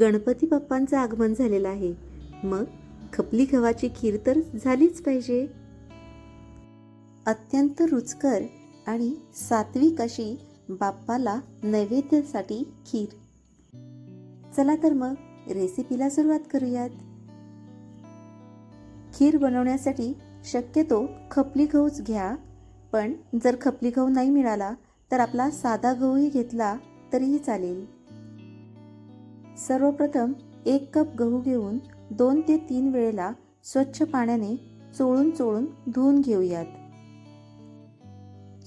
गणपती बाप्पांचं आगमन झालेलं आहे. मग खपली गव्हाची खीर तर झालीच पाहिजे. अत्यंत रुचकर आणि सात्विक अशी बाप्पाला नैवेद्यासाठी खीर. चला तर मग रेसिपीला सुरुवात करूयात. खीर बनवण्यासाठी शक्यतो खपली गहूच घ्या. पण जर खपली गहू नाही मिळाला तर आपला साधा गहूही घेतला तरीही चालेल. सर्वप्रथम एक कप गहू घेऊन दोन ते तीन वेळेला स्वच्छ पाण्याने चोळून चोळून धुवून घेऊयात.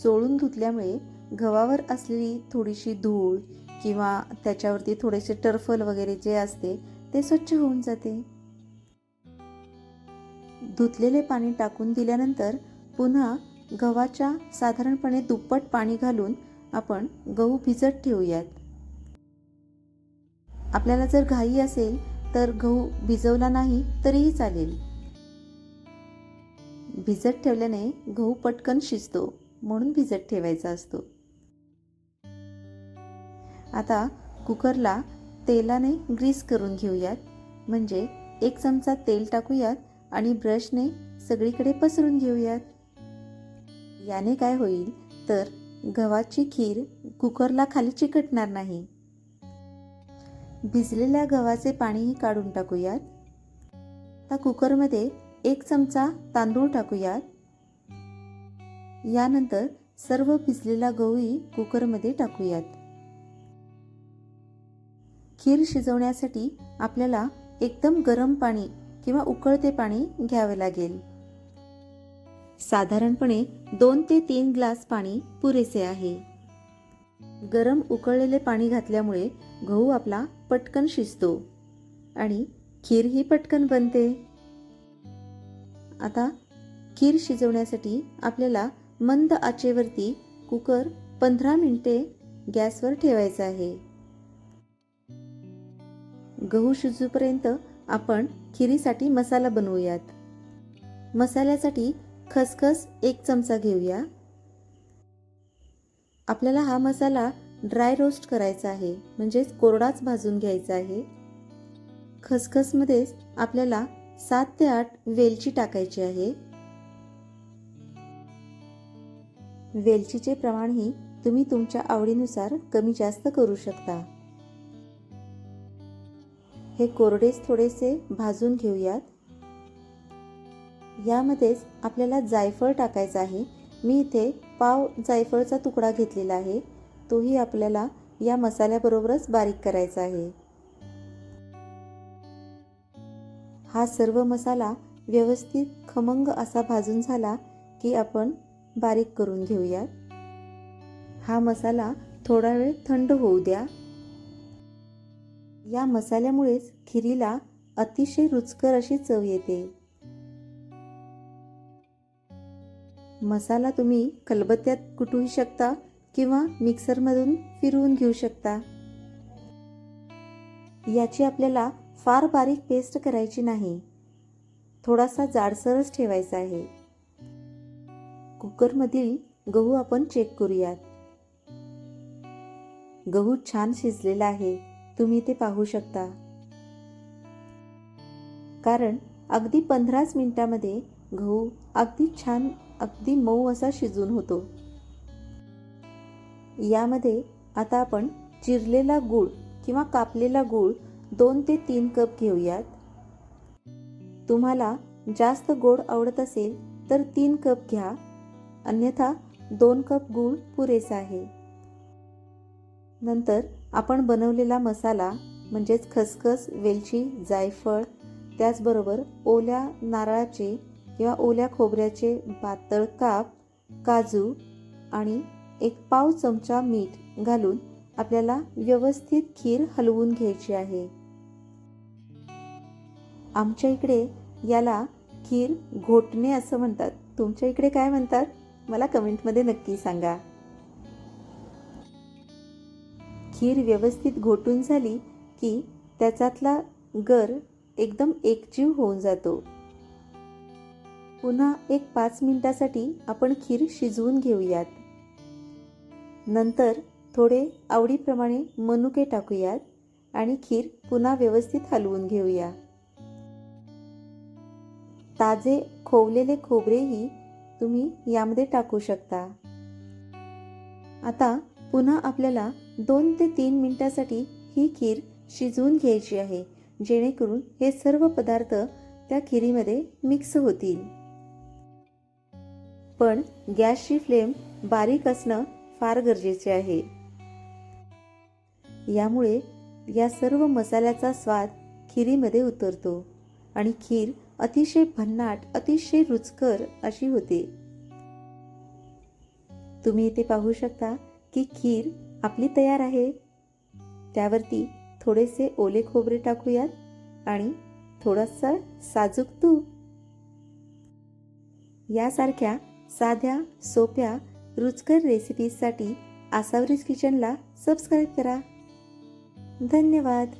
चोळून धुतल्यामुळे गव्हावर असलेली थोडीशी धूळ किंवा त्याच्यावरती थोडेसे टर्फल वगैरे जे असते ते स्वच्छ होऊन जाते. धुतलेले पाणी टाकून दिल्यानंतर पुन्हा गव्हाच्या साधारणपणे दुप्पट पाणी घालून आपण गहू भिजत ठेवूयात. आपल्याला जर घाई असेल तर गहू भिजवला नाही तरीही चालेल. भिजत ठेवल्याने गहू पटकन शिजतो म्हणून भिजत ठेवायचा असतो. आता कुकरला तेलाने ग्रीस करून घेऊयात. म्हणजे एक चमचा तेल टाकूयात आणि ब्रशने सगळीकडे पसरून घेऊयात. याने काय होईल? तर गव्हाची खीर कुकरला खाली चिकटणार नाही. भिजलेल्या गव्हाचे पाणीही काढून टाकूयात. आता कुकरमध्ये एक चमचा तांदूळ टाकूयात. यानंतर सर्व भिजलेला गहूही कुकरमध्ये टाकूयात. खीर शिजवण्यासाठी आपल्याला एकदम गरम पाणी किंवा उकळते पाणी घ्यावे लागेल. साधारणपणे दोन ते तीन ग्लास पाणी पुरेसे आहे. गरम उकळलेले पाणी घातल्यामुळे गहू आपला पटकन शिजतो. आणि खीर ही पटकन बनते. आता खीर शिजवण्यासाठी आपल्याला मंद आचेवरती कुकर पंधरा मिनिटे गॅसवर ठेवायचा आहे. गहू शिजूपर्यंत आपण खिरीसाठी मसाला बनवूयात. मसाल्यासाठी खसखस एक चमचा घेऊया. आपल्याला हा मसाला ड्राय रोस्ट करायचा आहे म्हणजेच कोरडाच भाजून घ्यायचा आहे. खसखसमध्येच आपल्याला सात ते आठ वेलची टाकायची आहे. वेलचीचे प्रमाणही तुम्ही तुमच्या आवडीनुसार कमी जास्त करू शकता. हे कोरडेच थोडेसे भाजून घेऊयात. यामध्येच आपल्याला जायफळ टाकायचं आहे. मी इथे पाव जायफळचा तुकडा घेतलेला आहे. तोही आपल्याला या मसाल्याबरोबरच बारीक करायचा आहे. हा सर्व मसाला व्यवस्थित खमंग असा भाजून झाला की आपण बारीक करून घेऊयात. हा मसाला थोडा वेळ थंड होऊ द्या. या मसाल्यामुळेच खिरीला अतिशय रुचकर अशी चव येते. मसाला तुम्ही खलबत्त्यात कुटूही शकता किंवा मिक्सरमधून फिरवून घेऊ शकता. याची आपल्याला फार बारीक पेस्ट करायची नाही. थोडासा जाडसरच ठेवायचा आहे. कुकरमधील गहू आपण चेक करूयात. गहू छान शिजलेला आहे. तुम्ही ते पाहू शकता. कारण अगदी पंधराच मिनिटामध्ये गहू अगदी छान अगदी मऊ असा शिजून होतो. यामध्ये आता आपण चिरलेला गूळ किंवा कापलेला गूळ दोन ते तीन कप घेऊयात. तुम्हाला जास्त गोड आवडत असेल तर तीन कप घ्या. अन्यथा दोन कप गूळ पुरेसा आहे. नंतर आपण बनवलेला मसाला म्हणजेच खसखस वेलची जायफळ त्याचबरोबर ओल्या नारळाचे किंवा ओल्या खोबऱ्याचे पातळ काप काजू आणि एक पाव चमचा मीठ घालून आपल्याला व्यवस्थित खीर हलवून घ्यायची आहे. आमच्या इकडे याला खीर घोटणे असं म्हणतात. तुमच्या इकडे काय म्हणतात? मला कमेंटमध्ये नक्की सांगा. खीर व्यवस्थित घोटून झाली की त्याच्यातला गर एकदम एकजीव होऊन जातो. पुन्हा एक पाच मिनिटासाठी आपण खीर शिजवून घेऊयात. नंतर थोडे आवडीप्रमाणे मनुके टाकूयात आणि खीर पुन्हा व्यवस्थित हलवून घेऊया. ताजे खोवलेले खोबरेही तुम्ही यामध्ये टाकू शकता. आता पुन्हा आपल्याला दोन ते तीन मिनिटासाठी ही खीर शिजवून घ्यायची आहे जेणेकरून हे सर्व पदार्थ त्या खिरीमध्ये मिक्स होतील. पण गॅसची फ्लेम बारीक असणं फार गरजेचे आहे. यामुळे या सर्व मसाल्याचा स्वाद खिरीमध्ये उतरतो आणि खीर अतिशय भन्नाट अतिशय रुचकर अशी होते. तुम्ही इथे पाहू शकता की खीर आपली तयार आहे. त्यावरती थोडेसे ओले खोबरे टाकूयात आणि थोडासा साजूक तूप. यासारख्या साध्या सोप्या रुचकर रेसिपीजसाठी आसावरीज किचनला सबस्क्राईब करा. धन्यवाद.